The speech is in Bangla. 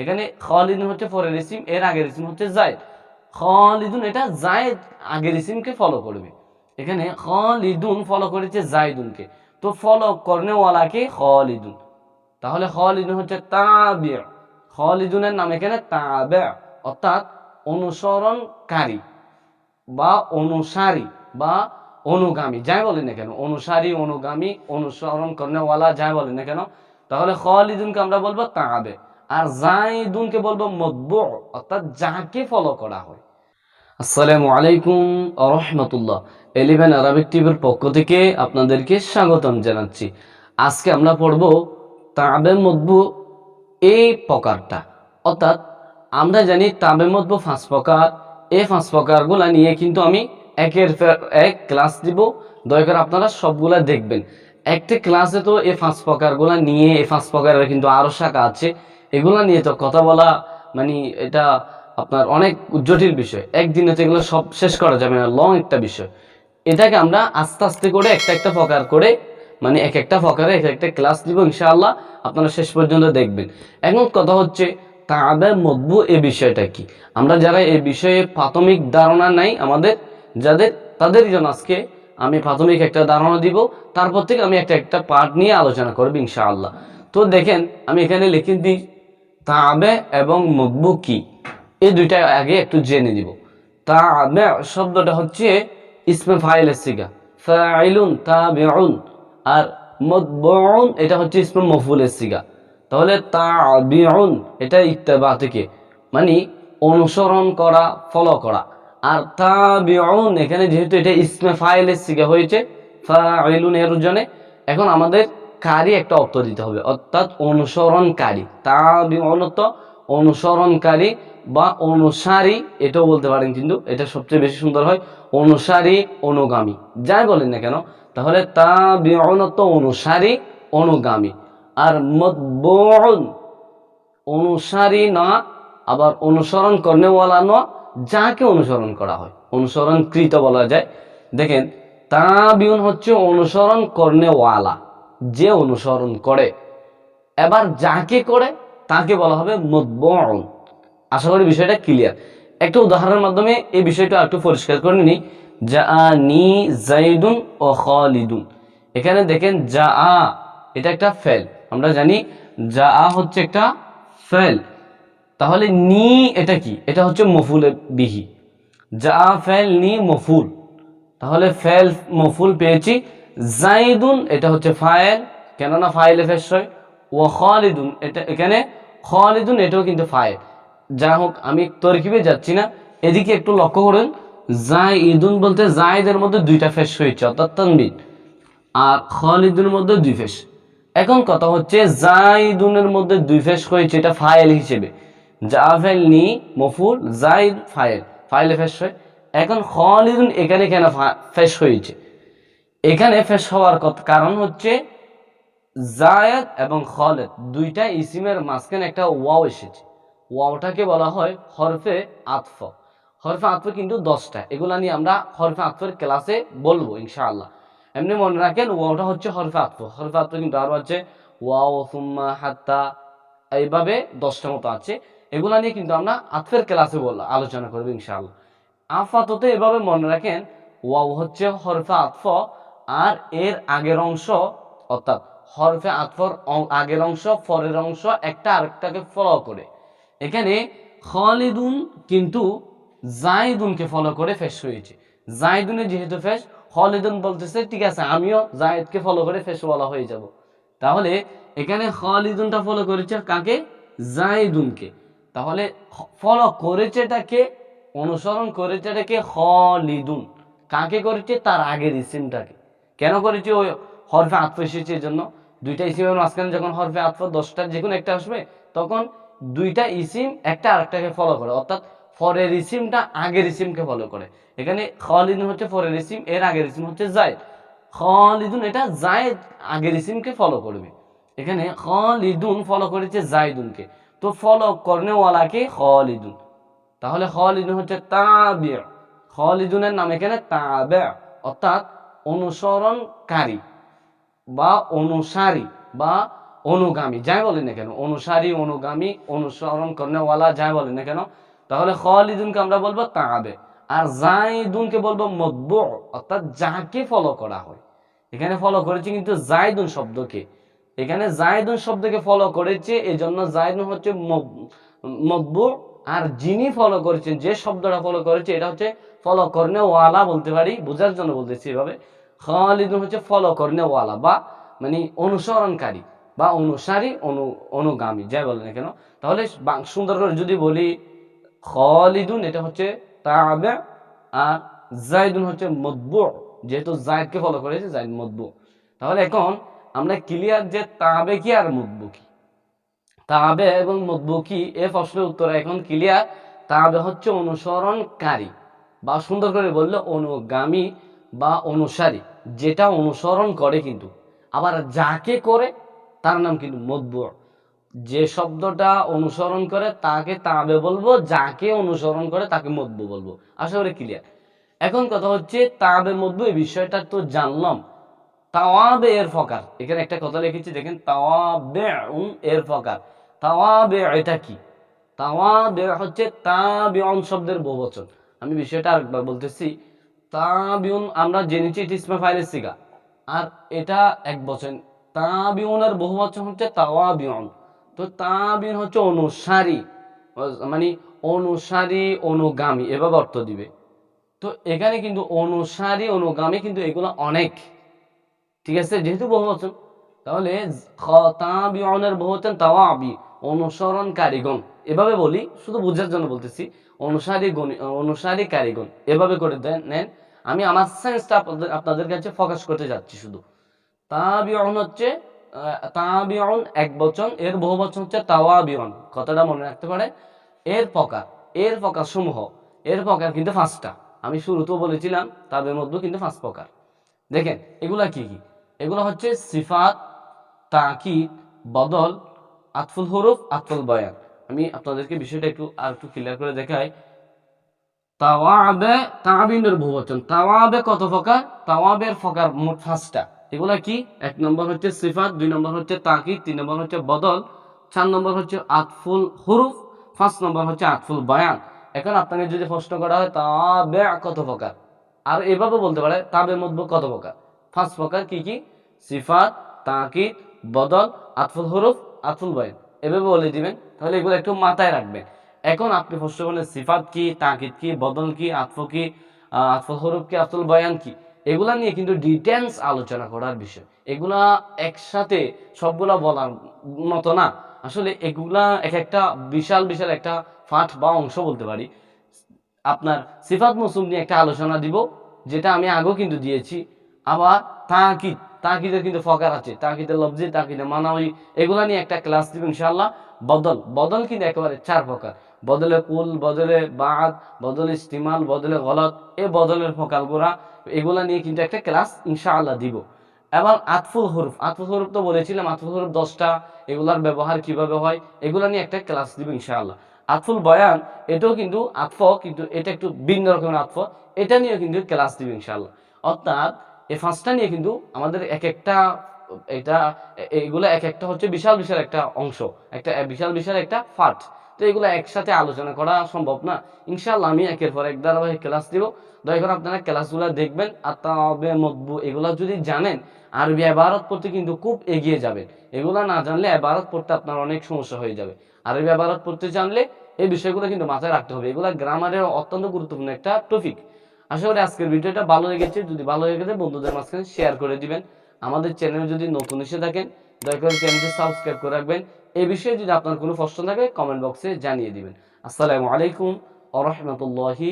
এখানে খালিদুন হচ্ছে পরের ইসিম, এর আগের ইসিম হচ্ছে জায়দ খালিদুন, এটা জায়দ আগের ইসিমকে ফলো করবে। এখানে খালিদুন ফলো করেছে জায়দুনকে তো ফলো করনেওয়ালাকে খালিদুন। তাহলে খালিদুন হচ্ছে তাবি। খালিদুনের নাম এখানে তাবে। অর্থাৎ অনুসরণকারী বা অনুসারী বা অনুগামী। যাই বলেন না কেন, অনুসারী, অনুগামী, অনুসরণ করনেওয়ালা, যাই বলেন না কেন। তাহলে খালিদুনকে আমরা বলব তাবে। আর জাইদুনকে বলব মতবু, অর্থাৎ যাকে ফলো করা হয়। আসসালামু আলাইকুম রহমতুল্লাহ। এলিভেন আরবিক টিভির পক্ষ থেকে আপনাদেরকে স্বাগতম জানাচ্ছি। আজকে আমরা পড়ব তাবে মতবু, এই প্রকারটা। অর্থাৎ আমরা জানি তাবে মতবু পাঁচ প্রকার। এই পাঁচ প্রকারগুলা নিয়ে কিন্তু আমি একের এক ক্লাস দিব। দয়া করে আপনারা সবগুলা দেখবেন। একটা ক্লাসে তো এই পাঁচ প্রকারগুলা নিয়ে এই পাঁচ প্রকারের কিন্তু আরও শাখা আছে। এগুলা নিয়ে তো কথা বলা মানে এটা আপনার অনেক জটিল বিষয়। একদিনে তো এগুলো সব শেষ করা যাবে না লং একটা বিষয়। এটাকে আমরা আস্তে আস্তে করে একটা একটা প্রকার করে মানে এক একটা প্রকারে এক একটা ক্লাস দিব ইনশাআল্লাহ আপনারা শেষ পর্যন্ত দেখবেন। এখন কথা হচ্ছে তাদের মধ্যু এ বিষয়টা কি? আমরা যারা এই বিষয়ে প্রাথমিক ধারণা নাই, আমাদের যাদের তাদের জন্য আজকে আমি প্রাথমিক একটা ধারণা দিব, তারপর থেকে আমি একটা একটা পার্ট নিয়ে আলোচনা করব, ইনশাআল্লাহ। তো দেখেন, আমি এখানে লিখে দিই তাবে এবং মকবু কি এই দুইটা আগে একটু জেনে দিব তাবে শব্দটা হচ্ছে ইসমে ফাইলের সিগা। ফাইলুন তাবিউন আর মতবুন এটা হচ্ছে ইসমে মফুলের সিগা। তাহলে তাবিউন এটা ইত্তেবা থেকে মানে অনুসরণ করা ফলো করা। আর তাবিউন এখানে যেহেতু এটা ইসমে ফাইলের সিগা হয়েছে, ফাইলুন এর জন্য, এখন আমাদের কারি একটা অর্থ দিতে হবে, অর্থাৎ অনুসরণকারী। তো অনুসরণকারী বা অনুসারী, এটাও বলতে পারেন কিন্তু এটা সবচেয়ে বেশি সুন্দর হয়, অনুসারী, অনুগামী। যাই বলেন না কেন, তাহলে তা বিয়নত অনুসারী, অনুগামী। আর মতবন অনুসারী না, আবার অনুসরণ করনেওয়ালা না, যাকে অনুসরণ করা হয়, অনুসরণকৃত বলা যায়। দেখেন তাবিউন হচ্ছে অনুসরণ করনেওয়ালা। যে অনুসরণ করে, এবার যাকে করে তাকে বলা হবে মতবন আশা করি বিষয়টা ক্লিয়ার একটা উদাহরণের মাধ্যমে এই বিষয়টা একটু পরিষ্কার করে নিই। যা নি জাইদুন ও খালিদুন। এখানে দেখেন যা আ এটা একটা ফেল। আমরা জানি যা আ হচ্ছে একটা ফেল। তাহলে নি এটা কি? এটা হচ্ছে মফুলে বিহি। যা ফেল নি মফুল। তাহলে ফেল মফুল পেয়েছি জাইদুন, এটা হচ্ছে ফায়েল কেননা ফাইলে ফেস হয় ও খালিদুন, এটা এখানে খালিদুন, এটাও কিন্তু ফায়েল যা হোক, আমি তরকিবে যাচ্ছি না। এদিকে একটু লক্ষ্য করুন। জাইদুন বলতে জাইদের মধ্যে দুইটা ফেস হয়েছে, অর্থাৎ তানবিন আর খালিদুনের মধ্যে দুই ফেস এখন কথা হচ্ছে, জাইদুনের মধ্যে দুই ফেস হয়েছে, এটা ফাইল হিসেবে। জাফেল নি, মফুল, জাইদ ফায়েল ফাইলে ফেস হয় এখন খালিদুন এখানে কেন ফেস হয়েছে? এখানে ফেস হওয়ার কারণ হচ্ছে জায়দ এবং খালেদ দুইটা ইসিমের মাঝখানে একটা ওয়াও এসেছে। ওয়াওটাকে বলা হয় হরফে আতফ। হরফে আতফ কিন্তু দশটা। এগুলা নিয়ে আমরা হরফে আতফের ক্লাসে বলব, ইনশাআল্লাহ। এমনি মনে রাখেন, ওয়াওটা হচ্ছে হরফে আতফ। হরফে আতফ কিন্তু আরও আছে, ওয়াও, সুম্মা, হাত্তা, এইভাবে দশটা মতো আছে। এগুলা নিয়ে কিন্তু আমরা আতফের ক্লাসে বল আলোচনা করব, ইনশাআল্লাহ। আফাততে এভাবে মনে রাখেন, ওয়াও হচ্ছে হরফে আতফ আর এর আগের অংশ, অর্থাৎ হরফে আতফর আগের অংশ ফরের অংশ, একটা আরেকটাকে ফলো করে। এখানে খালিদুন কিন্তু জাইদুনকে ফলো করে ফেস হয়েছে। জাইদুনে যেহেতু ফেস খালিদুন বলতেছে, ঠিক আছে, আমিও জাইদকে ফলো করে ফেস বলা হয়ে যাব। তাহলে এখানে খালিদুনটা ফলো করেছে কাকে? জাইদুনকে। তাহলে ফলো করেছে এটাকে, অনুসরণ করেছে এটাকে খালিদুন। কাকে করেছে? তার আগের ইসিমটাকে কেন করেছে? ওই হরফে আতফ এসেছে এই জন্য দুইটা ইসিমের মাঝখানে যখন হরফে আতফ দশটা যে কোনো একটা আসবে, তখন দুইটা ইসিম একটা আরেকটাকে ফলো করে। অর্থাৎ ফরের ইসিমটা আগের ইসিমকে ফলো করে। এখানে খালিদুন হচ্ছে ফরের ইসিম, এর আগের ইসিম হচ্ছে জায়দ। খালিদুন এটা জায়দ আগের ইসিমকে ফলো করবে। এখানে খালিদুন ফলো করেছে জায়দুনকে। তো ফলো করনেওয়ালাকে খালিদুন। তাহলে খালিদুন হচ্ছে তাবি। খালিদুনের নাম এখানে তাবে। অর্থাৎ অনুসরণকারী বা অনুসারী বা অনুগামী, যাই বলি না কেন, অনুসারী, অনুগামী, অনুসরণ করেওয়ালা যাই বলি না কেন, তাহলে খালিদুনকে আমরা বলব তাবে, আর জাইদুনকে বলব মতবু, অর্থাৎ যাকে ফলো করা হয়। এখানে ফলো করেছে কিন্তু জাইদুন শব্দকে। এখানে জাইদুন শব্দকে ফলো করেছে এই জন্য জাইদুন হচ্ছে মকবু আর যিনি ফলো করেছেন যে শব্দটা ফলো করেছে, এটা হচ্ছে ফলো করনে ওয়ালা বলতে পারি, বোঝার জন্য বলতেছি এভাবে। খালিদুন হচ্ছে ফলো করনে ওয়ালা বা মানে অনুসরণকারী বা অনুসারী, অনু, অনুগামী, যাই বলেন কেন। তাহলে সুন্দর করে যদি বলি খালিদুন এটা হচ্ছে তাবে আর জাইদুন হচ্ছে মদবু যেহেতু জায়দকে ফলো করেছে জাইদ মদবু তাহলে এখন আমরা ক্লিয়ার যে তাবে কি আর মদবু কি? তাবে এবং মদবু কি এ প্রশ্নের উত্তর এখন ক্লিয়ার তাবে হচ্ছে অনুসরণকারী বা সুন্দর করে বললে অনুগামী বা অনুসারী, যেটা অনুসরণ করে কিন্তু। আবার যাকে করে, তার নাম কিন্তু মদবু যে শব্দটা অনুসরণ করে, তাকে তাবে বলব, যাকে অনুসরণ করে, তাকে মদবু বলব। আশা করি ক্লিয়ার এখন কথা হচ্ছে, তাবে মদবু এই বিষয়টা তো জানলাম। তাওয়াবে এর ফকার। এখানে একটা কথা লিখেছি, দেখেন তাওয়াবে এর ফকার। তাওয়াবে এটা কি? তাওয়াবে হচ্ছে তাবিউন শব্দের বহুবচন। আমি বিষয়টা আরেকবার বলতেছি, তাবিউন আমরা জেনেছি এটা ইসমা ফাইলের সিগা। আর এটা এক বচন। তাবিউনের বহুবচন হচ্ছে তাওয়াবিউন। তো তাবিউন হচ্ছে অনুসারী। মানে অনুসারী, অনুগামী, এভাবে অর্থ দিবে। তো এখানে কিন্তু অনুসারী, অনুগামী কিন্তু এগুলো অনেক। ঠিক আছে? যেহেতু বহুবচন তাহলে তাবিউনের বহুবচন তাওয়াবি অনুসরণ কারিগণ এভাবে বলি, শুধু বোঝার জন্য বলতেছি, অনুসারী অনুসারী কারিগণ এভাবে করে দেন, নেন। আমি আমার সেন্সটা আপনাদের কাছে ফোকাস করতে যাচ্ছি শুধু। তাবিউন হচ্ছে তাবিউন এক বচন, এর বহু বচন হচ্ছে তাওয়াবিউন। কথাটা মনে রাখতে পারে? এর প্রকার এর প্রকার সমূহ, এর প্রকার কিন্তু পাঁচটা। আমি শুরুতেও বলেছিলাম, তাদের মধ্যে কিন্তু পাঁচ প্রকার। দেখেন, এগুলা কি কি? এগুলো হচ্ছে সিফাত তাকিদ, বদল, আতফুল হরফ, আতফুল বয়ান। আমি আপনাদেরকে বিষয়টা একটু আর একটু ক্লিয়ার করে দেখাই। তাওয়াবে তাবিনের বহুবচন। তাওয়াবে কত প্রকার? তাওয়াবের প্রকার মোট পাঁচটা। এগুলা কি? এক নম্বর হচ্ছে সিফাত, দুই নম্বর হচ্ছে তাকিদ, তিন নম্বর হচ্ছে বদল, চার নম্বর হচ্ছে আতফুল হরুফ, পাঁচ নম্বর হচ্ছে আতফুল বয়ান। এখন আপনাকে যদি প্রশ্ন করা হয় তাবে কত প্রকার? আর এভাবে বলতে পারে তাবের মধ্যে কত প্রকার? পাঁচ প্রকার কি কি? সিফাত, তাকিদ বদল, আতফুল হরুফ, আতফুল বয়ান এভাবে বলে দিবেন, তাহলে এগুলো একটু মাথায় রাখবেন। এখন আপনি প্রশ্ন করলেন, সিফাত কি, তাকিদ কি, বদল কি, আতফ কি আতফুল হরুফ কি, আতফুল বয়ান কি? এগুলা নিয়ে কিন্তু ডিটেলস আলোচনা করার বিষয়। এগুলা একসাথে সবগুলা বলার মতো না। আসলে এগুলা এক একটা বিশাল বিশাল একটা ফাট বা অংশ বলতে পারি। আপনার সিফাত মৌসুম নিয়ে একটা আলোচনা দিব, যেটা আমি আগেও কিন্তু দিয়েছি। আবার তাকিদ তাকিদের কিন্তু ফকার আছে, তাকিদের লফজি, তাকিদের মানাওই এগুলা নিয়ে একটা ক্লাস দিব ইনশাআল্লাহ। বদল বদল কিন্তু একেবারে চার প্রকার। বদলে কুল, বদলে বাদ বদলে ইস্তিমাল, বদলে গলত এই বদলের ফকালগুলা, এগুলা নিয়ে কিন্তু একটা ক্লাস ইনশাআল্লাহ দিব। এবার আতফুল হরুফ আতফুল হরুফ তো বলেছিলাম, আতফুল হরুফ দশটা, এগুলার ব্যবহার কীভাবে হয়, এগুলা নিয়ে একটা ক্লাস দিব ইনশাআল্লাহ। আতফুল বয়ান, এটাও কিন্তু আতফ, কিন্তু এটা একটু ভিন্ন রকমের আতফ, এটা নিয়েও কিন্তু ক্লাস দিব ইনশাআল্লাহ। অর্থাৎ এই পাঁচটা নিয়ে কিন্তু আমাদের এক একটা, এটা এ- এগুলো এক একটা হচ্ছে বিশাল বিশাল একটা অংশ, একটা বিশাল বিশাল একটা ফাট তো এগুলো একসাথে আলোচনা করা সম্ভব না। ইনশাআল্লাহ আমি একের পর এক ধারাবাহিক ক্লাস দিব। দয়া করে আপনারা ক্লাসগুলো দেখবেন, আর তবে মতবু এগুলো যদি জানেন, আরবি এবারত পড়তে কিন্তু খুব এগিয়ে যাবেন। এগুলো না জানলে এবারত পড়তে আপনার অনেক সমস্যা হয়ে যাবে। আরবি এবারত পড়তে জানলে এই বিষয়গুলো কিন্তু মাথায় রাখতে হবে। এগুলো গ্রামারের অত্যন্ত গুরুত্বপূর্ণ একটা টপিক আশা করি আজকের ভিডিওটা ভালো লেগেছে। যদি ভালো লেগেছে বন্ধুদের মাঝখানে শেয়ার করে দিবেন। আমাদের চ্যানেল যদি নতুন এসে থাকেন, দয়া করে চ্যানেলটি সাবস্ক্রাইব করে রাখবেন। এই বিষয়ে যদি আপনার কোনো প্রশ্ন থাকে কমেন্ট বক্সে জানিয়ে দিবেন। আসসালামু আলাইকুম আ রহমতুল্লাহি